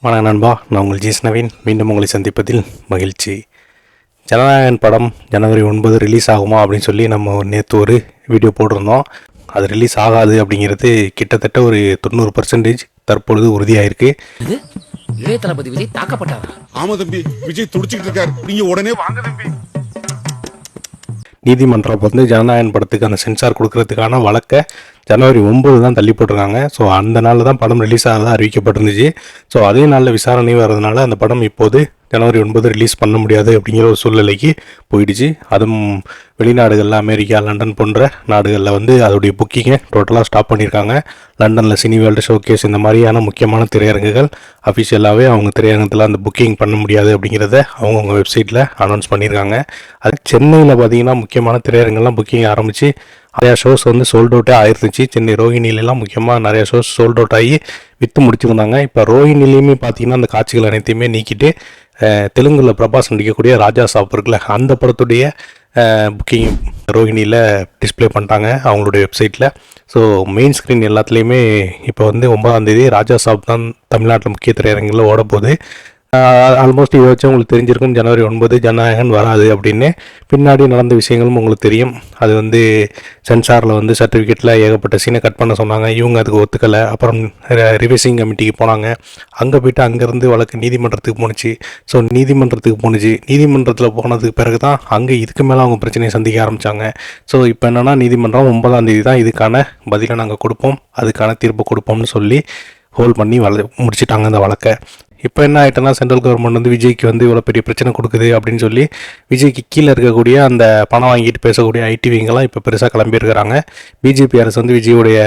வணக்கம் நண்பா. நான் உங்கள் ஜீஸ் நவீன். மீண்டும் உங்களை சந்திப்பதில் மகிழ்ச்சி. ஜனநாயகன் படம் ஜனவரி ஒன்பது ரிலீஸ் ஆகுமா அப்படின்னு சொல்லி நம்ம நேற்று ஒரு வீடியோ போட்டிருந்தோம். அது ரிலீஸ் ஆகாது அப்படிங்கிறது கிட்டத்தட்ட ஒரு தொண்ணூறு பர்சன்டேஜ் தற்பொழுது உறுதியாயிருக்கு. இளைய தளபதி விஜய் தாக்கப்பட்டாரா? ஆமா தம்பி. விஜய் துடிச்சிட்டு இருக்காரு. நீங்க உடனே வாங்க தம்பி. நீதிமன்றம் வந்து ஜனநாயகன் படத்துக்கு அந்த சென்சார் கொடுக்கறதுக்கான வழக்கை ஜனவரி ஒம்பது தான் தள்ளி போட்டிருக்காங்க. ஸோ அந்த நாளில் தான் படம் ரிலீஸ் ஆகிறதா அறிவிக்கப்பட்டிருந்துச்சு. ஸோ அதே நாளில் விசாரணை வர்றதுனால அந்த படம் இப்போது ஜனவரி ஒன்பது ரிலீஸ் பண்ண முடியாது அப்படிங்கிற ஒரு சூழ்நிலைக்கு போயிடுச்சு. அதுவும் வெளிநாடுகளில் அமெரிக்கா லண்டன் போன்ற நாடுகளில் வந்து அதோடைய புக்கிங்கை டோட்டலாக ஸ்டாப் பண்ணியிருக்காங்க. லண்டனில் சினி வேர்ல்டு ஷோகேஸ் இந்த மாதிரியான முக்கியமான திரையரங்குகள் அஃபிஷியலாகவே அவங்க திரையரங்கத்தில் அந்த புக்கிங் பண்ண முடியாது அப்படிங்கிறத அவங்கவுங்க வெப்சைட்டில் அனௌன்ஸ் பண்ணியிருக்காங்க. அது சென்னையில் பார்த்தீங்கன்னா முக்கியமான திரையரங்கெல்லாம் புக்கிங் ஆரம்பித்து நிறையா ஷோஸ் வந்து சோல்ட் அவுட்டே ஆயிருந்துச்சு. சென்னை ரோஹிணிலலாம் முக்கியமாக நிறையா ஷோஸ் சோல்ட் அவுட் ஆகி விற்று முடிச்சிருந்தாங்க. இப்போ ரோஹிணிலையுமே பார்த்தீங்கன்னா அந்த காட்சிகள் அனைத்தையுமே நீக்கிட்டு தெலுங்குல பிரபாஸ் நடிக்கக்கூடிய ராஜா சாப் இருக்குல்ல அந்த படத்துடைய புக்கிங் ரோஹிணியில் டிஸ்ப்ளே பண்ணிட்டாங்க அவங்களுடைய வெப்சைட்டில் ஸோ மெயின் ஸ்க்ரீன் எல்லாத்துலேயுமே இப்போ வந்து ஒன்பதாம் தேதி ராஜா சாப் தான் தமிழ்நாட்டில் முக்கிய திரையரங்கில் ஓட போகுது ஆல்மோஸ்ட் இதை வச்சு உங்களுக்கு தெரிஞ்சிருக்கும். ஜனவரி ஒன்பது ஜனநாயகன் வராது அப்படின்னு. பின்னாடி நடந்த விஷயங்களும் உங்களுக்கு தெரியும். அது வந்து சென்சாரில் வந்து சர்டிஃபிகேட்டில் ஏகப்பட்ட சீனை கட் பண்ண சொன்னாங்க. இவங்க அதுக்கு ஒத்துக்கலை. அப்புறம் ரிவைசிங் கமிட்டிக்கு போனாங்க. அங்கே போயிட்டு அங்கேருந்து வழக்கு நீதிமன்றத்துக்கு போணுச்சு. ஸோ நீதிமன்றத்துக்கு போணுச்சு. நீதிமன்றத்தில் போனதுக்கு பிறகு தான் அங்கே இதுக்கு மேலே அவங்க பிரச்சனையை சந்திக்க ஆரம்பித்தாங்க ஸோ இப்போ என்னென்னா நீதிமன்றம் ஒன்பதாம் தேதி தான் இதுக்கான பதிலை நாங்கள் கொடுப்போம். அதுக்கான தீர்ப்பு கொடுப்போம்னு சொல்லி ஹோல்ட் பண்ணி வள முடிச்சிட்டாங்க அந்த வழக்கை. இப்போ என்ன ஆயிட்டுன்னா சென்ட்ரல் கவர்மெண்ட் வந்து விஜய்க்கு வந்து இவ்வளோ பெரிய பிரச்சனை கொடுக்குது அப்படின்னு சொல்லி விஜய்க்கு கீழே இருக்கக்கூடிய அந்த பணம் வாங்கிட்டு பேசக்கூடிய ஐடிவிங்கெல்லாம் இப்போ பெருசாக கிளம்பியிருக்கிறாங்க. பிஜேபி அரசு வந்து விஜயோடைய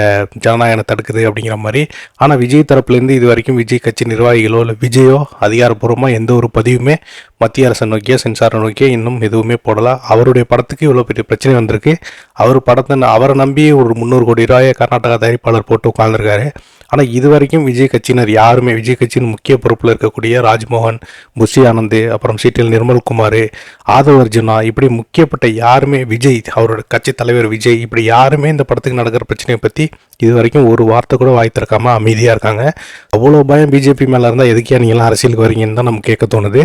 ஜனநாயகனை தடுக்குது அப்படிங்கிற மாதிரி. ஆனால் விஜய் தரப்புலேருந்து இது வரைக்கும் விஜய் கட்சி நிர்வாகிகளோ இல்லை விஜயோ அதிகாரப்பூர்வமாக எந்த ஒரு பதிவுமே மத்திய அரசை நோக்கிய சென்சாரை நோக்கிய இன்னும் எதுவுமே போடலை. அவருடைய படத்துக்கு இவ்வளோ பெரிய பிரச்சனை வந்திருக்கு. அவர் படத்தை அவரை நம்பி ஒரு முந்நூறு கோடி ரூபாயை கர்நாடகா தயாரிப்பாளர் போட்டு உட்காந்துருக்காரு ஆனால் இது வரைக்கும் விஜய் கட்சியினர் யாருமே விஜய் கட்சியின் முக்கிய பொறுப்பில் இருக்கக்கூடிய ராஜ்மோகன் புஷி ஆனந்த் அப்புறம் சீட்டில் நிர்மல்குமார் ஆதவ் அர்ஜுனா இப்படி முக்கியப்பட்ட யாருமே விஜய் அவரோட கட்சி தலைவர் விஜய் இப்படி யாருமே இந்த படத்துக்கு நடக்கிற பிரச்சனையை பற்றி இது வரைக்கும் ஒரு வார்த்தை கூட வாய் அமைதியாக இருக்காங்க. அவ்வளோ பயம் பிஜேபி மேலே இருந்தால் எதுக்கே நீங்களாம் அரசியலுக்கு வரீங்கன்னு தான் நம்ம கேட்க தோணுது.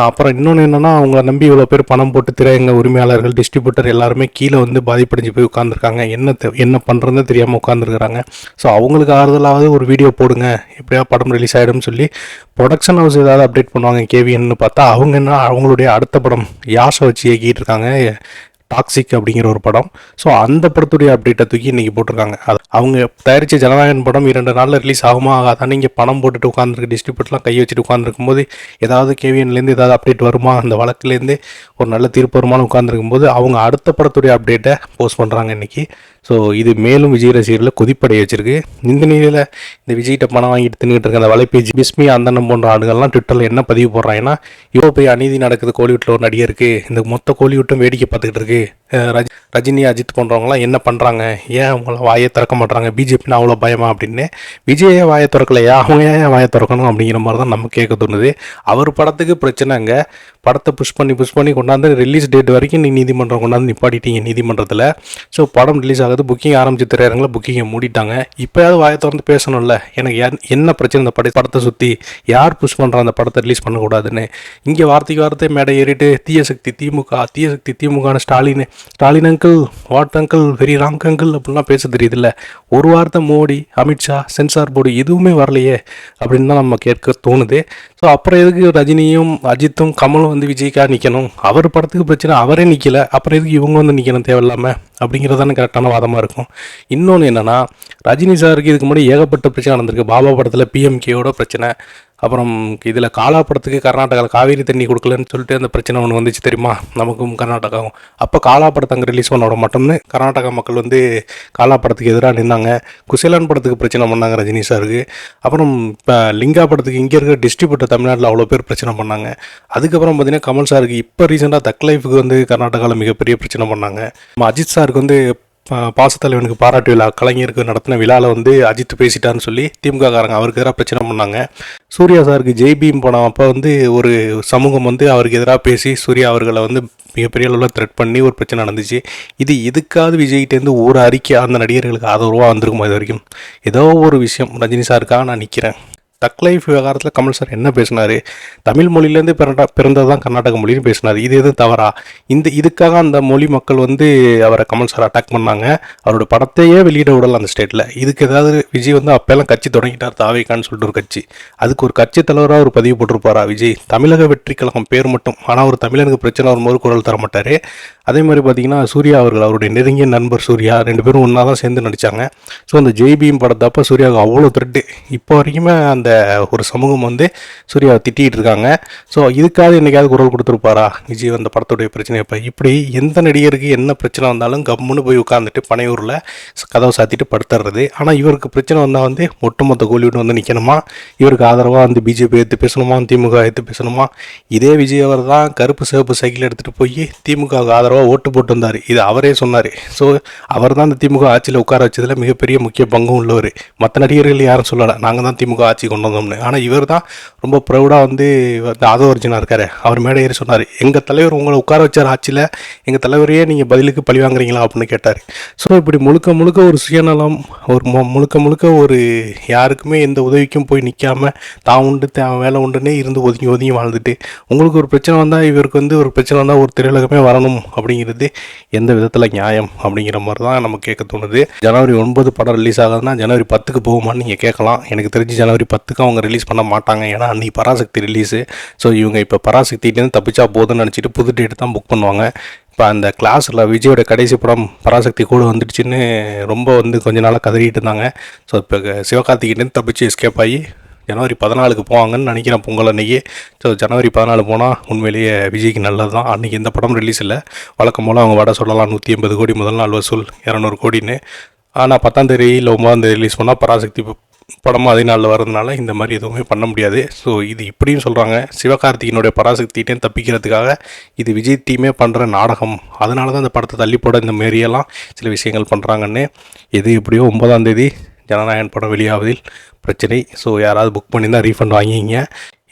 அப்புறம் இன்னொன்று என்னென்னா அவங்க நம்பி இவ்வளோ பேர் பணம் போட்டு திரையங்க உரிமையாளர்கள் டிஸ்ட்ரிபியூட்டர் எல்லாருமே கீழே வந்து பாதிப்படைஞ்சு போய் உட்காந்துருக்காங்க என்ன தெ- என்ன பண்ணுறதுன்னு தெரியாமல் உட்காந்துருக்குறாங்க ஸோ அவங்களுக்கு ஆறுதலாக ஏதாவது ஒரு வீடியோ போடுங்க. எப்படியா படம் ரிலீஸ் ஆகிடும்னு சொல்லி ப்ரொடக்ஷன் ஹவுஸ் ஏதாவது அப்டேட் பண்ணுவாங்க கேவிஎன்னு பார்த்தா அவங்க என்ன அவங்களுடைய அடுத்த படம் யாஷை வச்சு இயக்கிட்டு இருக்காங்க. டாக்ஸிக் அப்படிங்கிற ஒரு படம். ஸோ அந்த படத்துடைய அப்டேட்டை தூக்கி இன்றைக்கி போட்டிருக்காங்க. அது அவங்க தயாரித்த ஜனநாயகன் படம் இரண்டு நாளில் ரிலீஸ் ஆகுமா ஆகாதான் நீங்கள் பணம் போட்டுட்டு உட்காந்துருக்கு டிஸ்ட்ரிபியூட்லாம் கை வச்சுட்டு உட்காந்துருக்கும் போது ஏதாவது கேவிஎன்லேருந்து ஏதாவது அப்டேட் வருமா? அந்த வழக்குலேருந்து ஒரு நல்ல தீர்ப்பு வருமானு உட்காந்துருக்கும் போது அவங்க அடுத்த படத்துடைய அப்டேட்டை போஸ்ட் பண்ணுறாங்க இன்றைக்கி ஸோ இது மேலும் விஜய் ரசிகர்களை கொதிப்படைய வச்சிருக்கு. இந்த நிலையில் இந்த விஜய்கிட்ட பணம் வாங்கிட்டு தின்னுட்டு இருக்க அந்த வலைபேஜி பிஸ்மி அந்தனம் போன்ற ஆடுகள்லாம் ட்விட்டரில் என்ன பதிவு போடுறாங்கன்னா இவ்வளோ போய் அநீதி நடக்குது கோலிவுட்டில் ஒரு நடிகருக்கு இந்த மொத்த கோலிவுட்டும் வேடிக்கை பார்த்துக்கிட்டு இருக்கு. ரஜ் ரஜினி அஜித் போன்றவங்களாம் என்ன பண்ணுறாங்க ஏன் அவங்களாம் வாயை திறக்க மாட்டுறாங்க பிஜேபின்னு அவ்வளோ பயமா அப்படின்னு. விஜயே வாயை திறக்கலையா? அவங்க ஏன் வாயை திறக்கணும் அப்படிங்கிற மாதிரி தான் நம்ம கேட்க தோணுது. அவர் படத்துக்கு பிரச்சனைங்க. படத்தை புஷ் பண்ணி புஷ் பண்ணி கொண்டாந்து ரிலீஸ் டேட் வரைக்கும் நீ நீதிமன்றம் கொண்டாந்து நிப்பாட்டிட்டீங்க நீதிமன்றத்தில். ஸோ படம் ரிலீஸ் அதாவது புக்கிங் ஆரம்பிச்சு திரையரங்கில் புக்கிங்கை மூடிட்டாங்க. இப்போயாவது வாயை திறந்து பேசணும்ல. எனக்கு என்ன பிரச்சனை இந்த படை படத்தை சுற்றி யார் புஷ் பண்ணுற அந்த படத்தை ரிலீஸ் பண்ணக்கூடாதுன்னு? இங்கே வார்த்தைக்கு வார்த்தை மேடை ஏறிட்டு தீய சக்தி திமுக தீய சக்தி திமுகன்னு Stalin Stalin uncle what uncle very wrong uncle அப்படிலாம் பேச தெரியுதுல்ல. ஒரு வார்த்தை மோடி அமித்ஷா சென்சார் போர்டு எதுவுமே வரலையே அப்படின்னு தான் நம்ம கேட்க தோணுது. ஸோ அப்புறம் எதுக்கு ரஜினியும் அஜித்தும் கமலும் வந்து விஜய்க்காக நிற்கணும் அவர் படத்துக்கு பிரச்சனை அவரே நிற்கல அப்புறம் எதுக்கு இவங்க வந்து நிற்கணும் தேவையில்லாமல் அப்படிங்கிறது தானே கரெக்டான வாதமாக இருக்கும். இன்னொன்று என்னென்னா ரஜினி சாருக்கு இதுக்கு முன்னாடி ஏகப்பட்ட பிரச்சனை நடந்திருக்கு. பாபா படத்தில் பிஎம்கேயோட பிரச்சனை. அப்புறம் இதில் காலா படத்துக்கு கர்நாடகாவில் காவேரி தண்ணி கொடுக்கலன்னு சொல்லிட்டு அந்த பிரச்சனை ஒன்று வந்துச்சு தெரியுமா? நமக்கும் கர்நாடகாவும். அப்போ காலா படத்தை அங்கே ரிலீஸ் பண்ண விட கர்நாடகா மக்கள் வந்து காலா படத்துக்கு எதிராக நின்னாங்க. குசேலான் படத்துக்கு பிரச்சனை பண்ணாங்க ரஜினி சாருக்கு. அப்புறம் இப்போ லிங்கா படத்துக்கு இங்கே இருக்கிற டிஸ்ட்ரிபியூட்டர் தமிழ்நாட்டில் அவ்வளோ பேர் பிரச்சனை பண்ணாங்க. அதுக்கப்புறம் பார்த்தீங்கன்னா கமல் சாருக்கு இப்போ ரீசெண்டாக தக் லைஃபுக்கு வந்து கர்நாடகாவில் மிகப்பெரிய பிரச்சனை பண்ணாங்க. நம்ம அஜித் சாருக்கு வந்து பாசத்தலைவனுக்கு பாராட்டு விழா கலைஞருக்கு நடத்தின விழாவில் வந்து அஜித் பேசிட்டான்னு சொல்லி திமுக காரங்க அவருக்கு எதிராக பிரச்சனை பண்ணாங்க. சூர்யா சாருக்கு ஜெய்பீம் போன அப்போ வந்து ஒரு சமூகம் வந்து அவருக்கு எதிராக பேசி சூர்யா அவர்களை வந்து மிகப்பெரிய அளவில் த்ரெட் பண்ணி ஒரு பிரச்சனை நடந்துச்சு. இது எதுக்காவது விஜய்கிட்டேருந்து ஒரு அறிக்கை அந்த நடிகர்களுக்கு ஆதரவாக வந்திருக்கும் இது வரைக்கும்? ஏதோ ஒரு விஷயம் ரஜினி சாருக்காக நான் நிற்கிறேன் டக் லைஃப் விவகாரத்தில் கமல் சார் என்ன பேசினாரு? தமிழ் மொழியிலேருந்து பிறந்த பிறந்தது தான் கர்நாடக மொழின்னு பேசினார். இது எதுவும் தவறா? இந்த இதுக்காக அந்த மொழி மக்கள் வந்து அவரை கமல் சார் அட்டாக் பண்ணாங்க. அவரோட படத்தையே வெளியிட விடல அந்த ஸ்டேட்டில் இதுக்கு ஏதாவது விஜய் வந்து அப்போல்லாம் கட்சி தொடங்கிட்டார் தாவேக்கான்னு சொல்லிட்டு ஒரு கட்சி. அதுக்கு ஒரு கட்சி தலைவராக ஒரு பதிவு போட்டிருப்பாரா விஜய்? தமிழக வெற்றி கழகம் பேர் மட்டும். ஆனால் ஒரு தமிழனுக்கு பிரச்சனை வரும்போது குரல் தர மாட்டார். அதே மாதிரி பார்த்தீங்கன்னா சூர்யா அவர்கள் அவருடைய நெருங்கிய நண்பர் சூர்யா ரெண்டு பேரும் ஒன்றா தான் சேர்ந்து நடித்தாங்க ஸோ அந்த ஜெய்பீம் படத்தப்போ சூர்யாவுக்கு அவ்வளோ த்ரெட்டு இப்போ வரைக்குமே அந்த ஒரு சமூகம் வந்து சூர்யாவை திட்டிகிட்டு இருக்காங்க. ஸோ இதுக்காக என்னைக்காவது குரல் கொடுத்துருப்பாரா? விஜய் அந்த படத்துடைய பிரச்சனை இப்போ இப்படி எந்த நடிகருக்கு என்ன பிரச்சனை வந்தாலும் கம்முன்னு போய் உட்காந்துட்டு பனையூரில் கதவை சாத்திட்டு படுத்துறது. ஆனால் இவருக்கு பிரச்சனை வந்தால் வந்து ஒட்டுமொத்த கோலிவுட் வந்து நிற்கணுமா இவருக்கு ஆதரவாக வந்து பிஜேபி எடுத்து பேசணுமா? திமுக எடுத்து பேசணுமா? இதே விஜய் அவர் தான் கருப்பு சிவப்பு சைக்கிள் எடுத்துகிட்டு போய் திமுகவுக்கு ஆதரவாக ஓட்டு போட்டு வந்தார். இது அவரே சொன்னார். ஸோ அவர் தான் அந்த திமுக ஆட்சியில் உட்கார வச்சதில் மிகப்பெரிய முக்கிய பங்கும் உள்ளவர். மற்ற நடிகர்கள் யாரும் சொல்லலை. நாங்கள் தான் திமுக ஆட்சி கொண்டு வந்தோம்னு ஆனால் இவர் தான் ரொம்ப ப்ரௌடாக வந்து ஆதவர்ஜனாக இருக்காரு. அவர் மேடை ஏறி சொன்னார் எங்கள் தலைவர் உங்களை உட்கார வச்சார் ஆட்சியில் எங்கள் தலைவரையே நீங்கள் பதிலுக்கு பழி வாங்குறீங்களா? அப்படின்னு கேட்டார். ஸோ இப்படி முழுக்க முழுக்க ஒரு சுயநலம் ஒரு மு- முழுக்க முழுக்க ஒரு யாருக்குமே எந்த உதவிக்கும் போய் நிற்காம தான் உண்டு தான் வேலை உண்டுன்னே இருந்து ஒதுங்கி ஒதுங்கி வாழ்ந்துட்டு உங்களுக்கு ஒரு பிரச்சனை வந்தால் இவருக்கு வந்து ஒரு பிரச்சனை வந்தால் ஒரு திரையுலகமே வரணும் அப்படிங்கிறது எந்த விதத்தில் நியாயம் அப்படிங்கிற மாதிரி தான் நம்ம கேட்க தோணுது. ஜனவரி ஒன்பது படம் ரிலீஸ் ஆகுதுன்னா ஜனவரி பத்துக்கு போகுமான்னு நீங்கள் கேட்கலாம். எனக்கு தெரிஞ்சு ஜனவரி பத்து பத்துக்கு அவங்க ரிலீஸ் பண்ண மாட்டாங்க. ஏன்னா அன்றைக்கி பராசக்தி ரிலீஸு ஸோ இவங்க இப்போ பராசக்தியிலேருந்து தப்பிச்சா போதும்னு நினச்சிட்டு புது டேட் தான் புக் பண்ணுவாங்க. இப்போ அந்த கிளாஸில் விஜயோட கடைசி படம் பராசக்தி கூட வந்துடுச்சுன்னு ரொம்ப வந்து கொஞ்ச நாளாக கதறிட்டு இருந்தாங்க. ஸோ இப்போ சிவகார்த்திகிட்டேருந்து தப்பிச்சு எஸ்கேப் ஆகி ஜனவரி பதினாலுக்கு போவாங்கன்னு நினைக்கிறேன் பொங்கல் அன்னைக்கு. ஸோ ஜனவரி பதினாலு போனால் உண்மையிலேயே விஜய்க்கு நல்லது தான் அன்றைக்கி எந்த படம் ரிலீஸ் இல்லை. வழக்கம் போல் அவங்க வட சொல்லலாம் நூற்றி எண்பது கோடி முதல் நாள் வசூல் இரநூறு கோடின்னு. ஆனால் பத்தாம் தேதி இல்லை ஒம்பதாம் தேதி ரிலீஸ் பண்ணால் பராசக்தி படமும் அதே நாளில் வரதுனால இந்த மாதிரி எதுவுமே பண்ண முடியாது. ஸோ இது இப்படியும் சொல்கிறாங்க சிவகார்த்திகனுடைய பராசக்திகிட்டே தப்பிக்கிறதுக்காக இது விஜய் டீமே பண்ணுற நாடகம். அதனால தான் இந்த படத்தை தள்ளி போட இந்த மாரியெல்லாம் சில விஷயங்கள் பண்ணுறாங்கன்னு எது எப்படியோ ஒன்பதாம் தேதி ஜனநாயகன் படம் வெளியாவதில் பிரச்சனை. ஸோ யாராவது புக் பண்ணியிருந்தால் ரீஃபண்ட் வாங்கிக்கிங்க.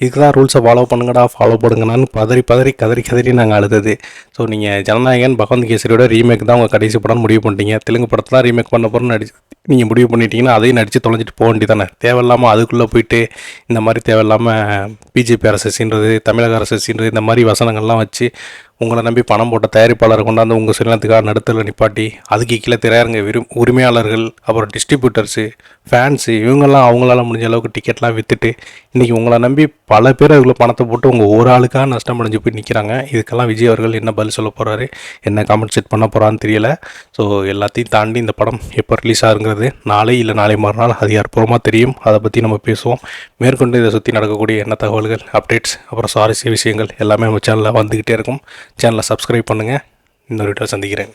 இதுக்கு தான் ரூல்ஸை ஃபாலோ பண்ணுங்கடா ஃபாலோ பண்ணுங்கடான்னு பதறி பதறி கதறி கதறி நாங்கள் அழுதது. ஸோ நீங்கள் ஜனநாயகன் பகவந்த் கேசரியோட ரீமேக் தான் உங்கள் கடைசி படம்னு முடிவு பண்ணிட்டீங்க. தெலுங்கு படத்தில் தான் ரீமேக் பண்ண போகிறோம்னு நடிச்சு நீங்கள் முடிவு பண்ணிட்டீங்கன்னா அதையும் நடித்து தொலைஞ்சிட்டு போக வேண்டியதானே தேவையில்லாமல் அதுக்குள்ளே போயிட்டு இந்த மாதிரி தேவையில்லாமல் பிஜேபி அரசுன்றது தமிழக அரசுன்றது இந்த மாதிரி வசனங்கள்லாம் வச்சு உங்களை நம்பி பணம் போட்ட தயாரிப்பாளர் கொண்டாந்து உங்கள் சுயநலத்துக்காக நடுத்தரில் நிப்பாட்டி அதுக்கு கீழே திரையரங்க விரும் உரிமையாளர்கள் அப்புறம் டிஸ்ட்ரிபியூட்டர்ஸு ஃபேன்ஸு இவங்கெல்லாம் அவங்களால முடிஞ்ச அளவுக்கு டிக்கெட்லாம் விற்றுட்டு இன்றைக்கி உங்களை நம்பி பல பேர் அதில் பணத்தை போட்டு உங்கள் ஒரு ஆளுக்காக நஷ்டம் அடைஞ்சு போய் நிற்கிறாங்க இதுக்கெல்லாம் விஜய் அவர்கள் என்ன பதில் சொல்ல போகிறாரு என்ன காம்பன்சேட் செட் பண்ண போகிறான்னு தெரியல. ஸோ எல்லாத்தையும் தாண்டி இந்த படம் எப்போ ரிலீஸ் ஆகுங்கிறது நாளை இல்லை நாளை மறுநாள் அதிகாரப்பூர்வமாக தெரியும். அதை பற்றி நம்ம பேசுவோம். மேற்கொண்டு இதை சுற்றி நடக்கக்கூடிய என்ன தகவல்கள் அப்டேட்ஸ் அப்புறம் சுவாரஸ்ய விஷயங்கள் எல்லாமே நம்ம சேனலில் வந்துக்கிட்டே இருக்கும். சேனலை சப்ஸ்கிரைப் பண்ணுங்கள் இன்னொரு வீட்டில் சந்திக்கிறேன்.